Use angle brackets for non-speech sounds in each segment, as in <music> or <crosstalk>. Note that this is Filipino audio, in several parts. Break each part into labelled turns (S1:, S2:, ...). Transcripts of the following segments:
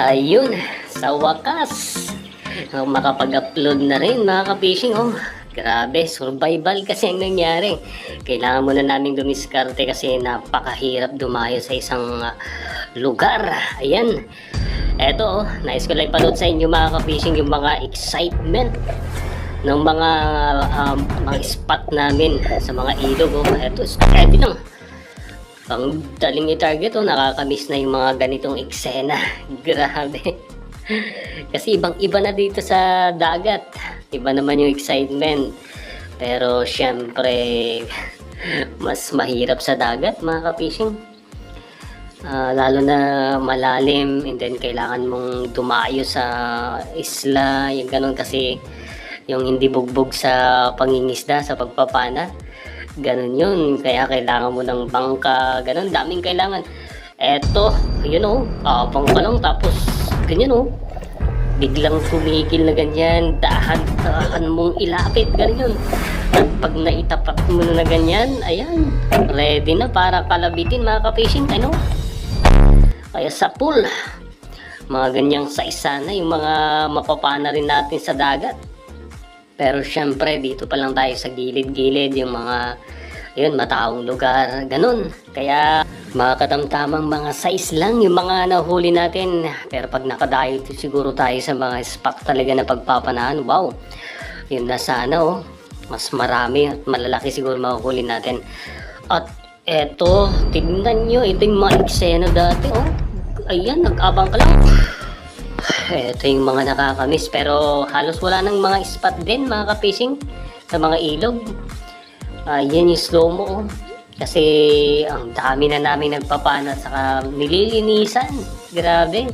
S1: Ayun, sa wakas, oh, makapag-upload na rin mga ka-fishing. Oh, grabe, survival kasi ang nangyari. Kailangan muna namin dumiskarte kasi napakahirap dumayo sa isang ah, lugar. Ayan. Eto, oh, nais ko lang ipanood sa inyo mga ka-fishing yung mga excitement ng mga um, mga spot namin sa mga ilog. Oh. Eto, steady lang. Ang daling i-target oh, nakakamiss na yung mga ganitong eksena. <laughs> Grabe. Kasi ibang-iba na dito sa dagat. Iba naman yung excitement. Pero syempre, <laughs> mas mahirap sa dagat mga ka-fishing. Ah, lalo na malalim and then kailangan mong dumayo sa isla, yung ganun kasi yung hindi bugbog sa pangingisda, sa pagpapana. Ganun yun. Kaya kailangan mo ng bangka, ganun. Daming kailangan. Eto, yun o, kapang ka lang tapos ganyan o. Biglang tumigil na ganyan, dahan-dahan mong ilapit, ganyan. At pag naitapat mo na ganyan, ayan, ready na para kalabitin mga ka-fishing, ano? Kaya sa pool, mga ganyang size sana yung mga mapapana rin natin sa dagat. Pero syempre, dito pa lang tayo sa gilid-gilid, yung mga, yun, mataong lugar, ganun. Kaya, mga katamtamang mga size lang yung mga nahuli natin. Pero pag nakadayo siguro tayo sa mga spot talaga na pagpapanahan, wow. Yun na sana, oh. Mas marami at malalaki siguro mahuhuli natin. At eto, tignan nyo, ito yung mga eksena dati, oh. Ayan, nag-abang ka lang. <laughs> Ito yung mga nakakamiss pero halos wala nang mga spot din mga ka-fishing sa mga ilog. Ah, yan yung slow mo. oh. Kasi ang dami na namin nagpapana at saka nililinisan. Grabe.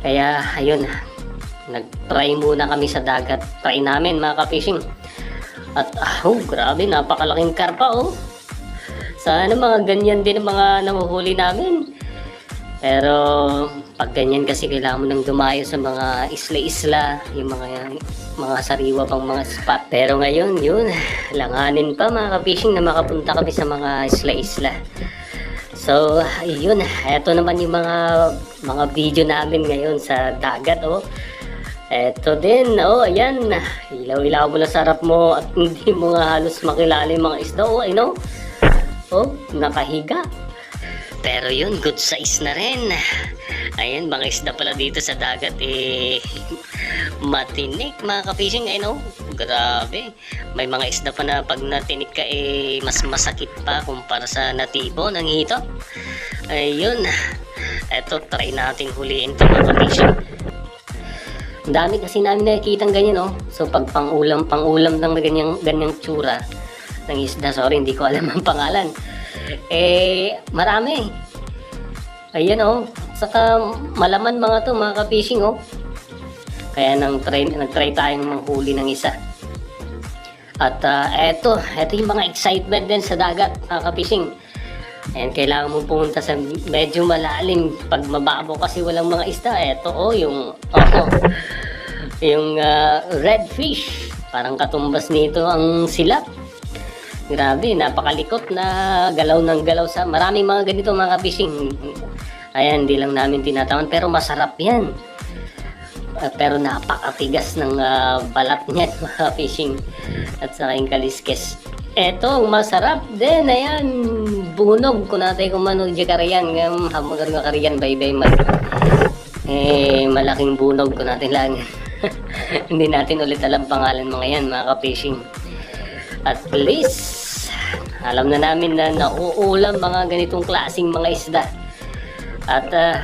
S1: Kaya ayun, nag-try muna kami sa dagat. Try namin mga ka-fishing. At ah, oh, grabe, napakalaking karpa oh. Sana mga ganyan din mga nanguhuli namin. Pero pag ganyan kasi kailangan mo nang dumayo sa mga isla-isla, yung mga mga sariwa pang mga spot. Pero ngayon, yun, <laughs> langanin pa mga ka-fishing na makapunta kami sa mga isla-isla. So, yun, eto naman yung mga mga video namin ngayon sa dagat, oh. Eto din, oh, ayan, ilaw-ilaw mo na sa harap mo at <laughs> hindi mo nga halos makilala yung mga isda, oh, you know? Oh, nakahiga. Pero yun, good size na rin. Ayan, mga isda pala dito sa dagat eh matinik mga ka-fishing. Ay no, grabe. May mga isda pa na pag natinik ka eh mas masakit pa kumpara sa natibo ng hito. Ayun. Eto, try natin huliin ito mga ka-fishing. Dami kasi namin nakikita ganyan oh. So pag pang-ulam, pang-ulam lang na ganyang, ganyang tsura ng isda. Sorry, hindi ko alam ang pangalan. Eh, marami. Ayan oh. Saka malaman mga to, mga ka-fishing oh. Kaya nang try, nag-try tayong manghuli ng isa. At ah, eto, eto yung mga excitement din sa dagat, mga ka-fishing. And kailangan mo pumunta sa medyo malalim. Pag mababaw kasi walang mga isda, eto oh, yung, oh, yung ah, red fish. Parang katumbas nito ang silap. Grabe, napakalikot na galaw ng galaw sa maraming mga ganito mga fishing. Ayan, hindi lang namin tinatawan pero masarap yan. Ah, pero napakatigas ng ah, balat niyan <laughs> mga fishing at saka yung kaliskes. Eto, masarap din. Ayan, bunog ko natin kung mano di karayan. Ngam, hamagar nga karayan, bye-bye mag. Eh, malaking bunog ko natin lang. <laughs> Hindi natin ulit alam pangalan mga yan, mga ka-fishing. At least, alam na namin na nauulam mga ganitong klasing mga isda. At ah,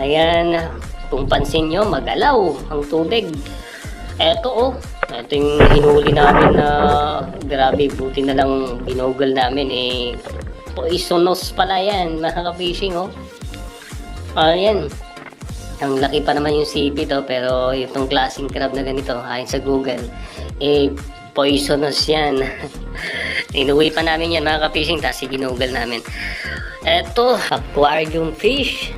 S1: ayan, kung pansin nyo, magalaw ang tubig. Eto oh, ito yung hinuli namin na grabe, buti na lang binugol namin eh. Poisonous pala yan, <laughs> mga ka-fishing oh. Ayan, ang laki pa naman yung sipi to pero itong klaseng crab na ganito ayon sa Google eh poisonous yan. <laughs> Inuwi pa namin yan mga ka-fishing tapos ginugol namin. Eto aquarium fish.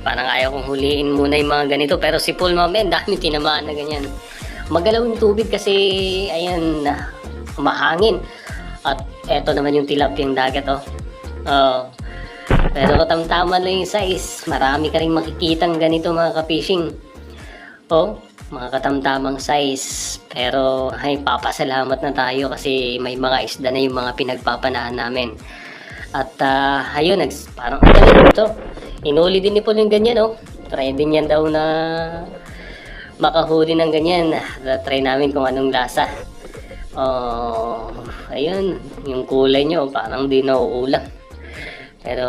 S1: Parang ayaw kong huliin muna yung mga ganito pero si Paul Mamen dami tinamaan na ganyan. Magalaw yung tubig kasi ayan mahangin at eto naman yung tilapiyang dagat oh. Oh. Pero katamtaman lang yung size. Marami ka rin makikitang ganito mga ka-fishing. Oh, mga katamtamang size. Pero ay papasalamat na tayo kasi may mga isda na yung mga pinagpapanahan namin. At ah, ayun, parang yun ito. Inuli din ni Paul yung ganyan, oh. Try din yan daw na makahuli ng ganyan. Ah, Try namin kung anong lasa. Oh, ayun, yung kulay nyo parang di nauulam. Pero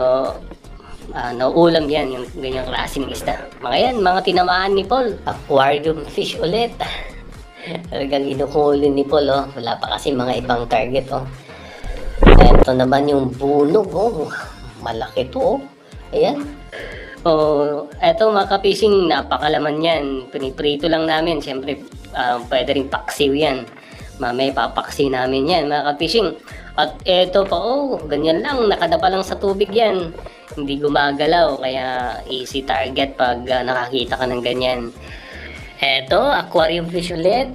S1: ah, nauulam yan, yung ganyang klase ng isda. Mga yan, mga tinamaan ni Paul. Aquarium fish ulit. <laughs> Talagang inuhuli ni Paul, oh. Wala pa kasi mga ibang target, oh. Ito naman yung bunog, oh. Malaki to, oh. Ayan. Oh, eto mga ka-fishing, napakalaman yan. Piniprito lang namin. Siyempre, ah, pwede rin paksiw yan. Mamaya papaksi namin yan, mga ka-fishing. At eto pa, oh, ganyan lang. Nakadapa lang sa tubig yan. Hindi gumagalaw, kaya easy target pag ah, nakakita ka ng ganyan. Eto, aquarium fish ulit.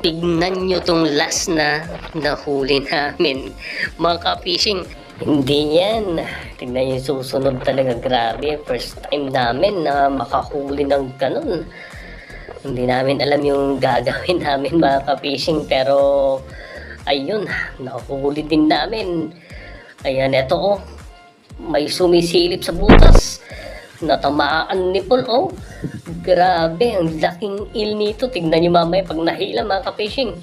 S1: Tignan nyo tong last na nahuli namin. Mga ka-fishing, hindi yan. Tignan yung susunod talaga. Grabe. First time namin na makahuli ng ganun. Hindi namin alam yung gagawin namin mga ka-fishing. Pero, ayun. Nahuli din namin. Ayan, eto oh. May sumisilip sa butas. Natamaan ni Paul oh. Grabe, ang laking il nito. Tignan nyo mamaya pag nahila mga ka-fishing.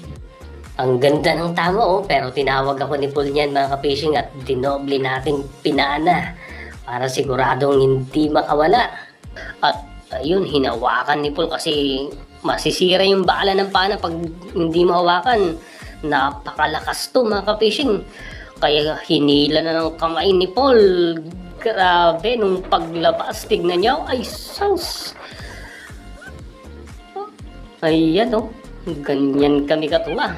S1: Ang ganda ng tama oh, pero tinawag ako ni Paul niyan mga ka-fishing at dinoble natin pinana para siguradong hindi makawala. At ayun, hinawakan ni Paul kasi masisira yung bala ng pana pag hindi mahawakan. Napakalakas to mga ka-fishing. Kaya hinila na ng kamay ni Paul. Grabe, nung paglabas, tignan niyo, ay sus. Ayan oh, ganyan kami katuwa.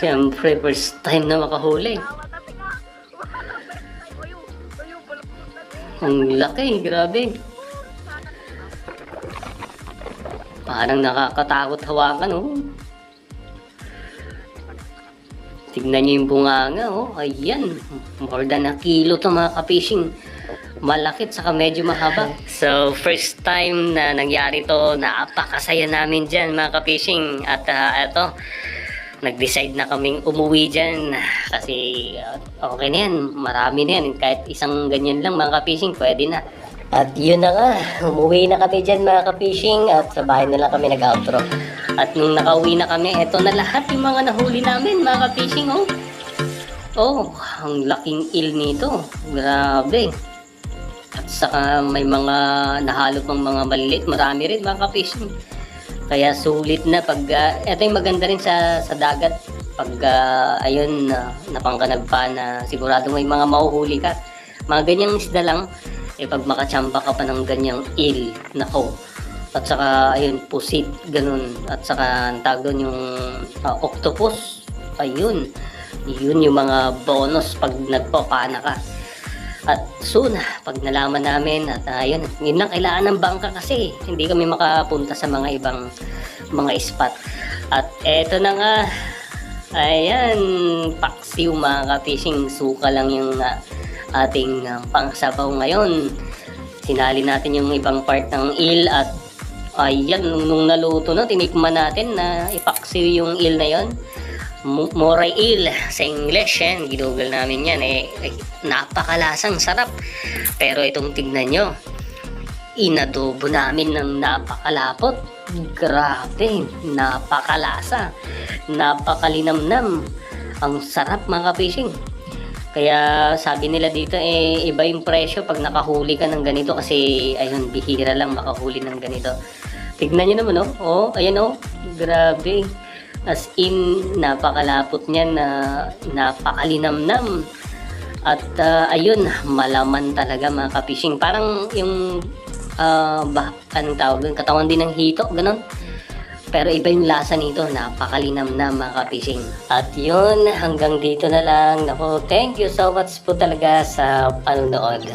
S1: Siyempre, first time na makahuli. Ang laki, grabe. Parang nakakatakot hawakan, oh. Tignan niyo yung bunganga, oh. Ayan. More than a kilo to mga ka-fishing. Malakit saka medyo mahaba. So, first time na nangyari to, napakasaya namin dyan mga ka-fishing. At ah, eto, nag-decide na kaming umuwi dyan. Kasi uh, okay na yan, marami na yan. Kahit isang ganyan lang mga ka-fishing, pwede na. At yun na nga, umuwi na kami dyan mga ka-fishing at sa bahay na lang kami nag-outro. At nung nakauwi na kami, eto na lahat yung mga nahuli namin mga ka-fishing, oh. Oh, ang laking il nito. Grabe. At saka may mga nahalo pang mga maliliit. Marami rin mga ka-fishing. Kaya sulit na pag eto yung maganda rin sa sa dagat pag ah, ayun na napangkanag pa na sigurado may mga mahuhuli ka. Mga ganyang isda lang eh pag makachamba ka pa ng ganyang il nako. At saka ayun pusit ganun at saka ang tawag doon yung ah, octopus. Ayun. Yun yung mga bonus pag nagpapana ka. At soon, pag nalaman namin at ayun, yun lang kailangan ng bangka kasi hindi kami makapunta sa mga ibang mga spot. At eto na nga, ayan, paksiw mga ka-fishing, suka lang yung ah, ating ah, pangsabaw ngayon. Sinali natin yung ibang part ng il at ayan, nung, nung naluto na, tinikman natin na ipaksiw yung il na yon. Mo- Moray eel sa English yan. Ginugol namin yan. Eh, eh, napakalasang sarap. Pero itong tignan nyo, inadobo namin ng napakalapot. Grabe, napakalasa. Napakalinamnam. Ang sarap mga fishing. Kaya sabi nila dito eh iba yung presyo pag nakahuli ka ng ganito kasi ayun bihira lang makahuli ng ganito. Tignan niyo naman oh. Oh, ayan oh. Grabe. As in, napakalapot niyan na napakalinamnam. At ah, ayun, malaman talaga mga ka-fishing. Parang yung, ah, bah, anong tawag? Katawan din ng hito, ganun. Pero iba yung lasa nito, napakalinamnam mga ka-fishing. At yun, hanggang dito na lang. Nako, thank you so much po talaga sa panonood.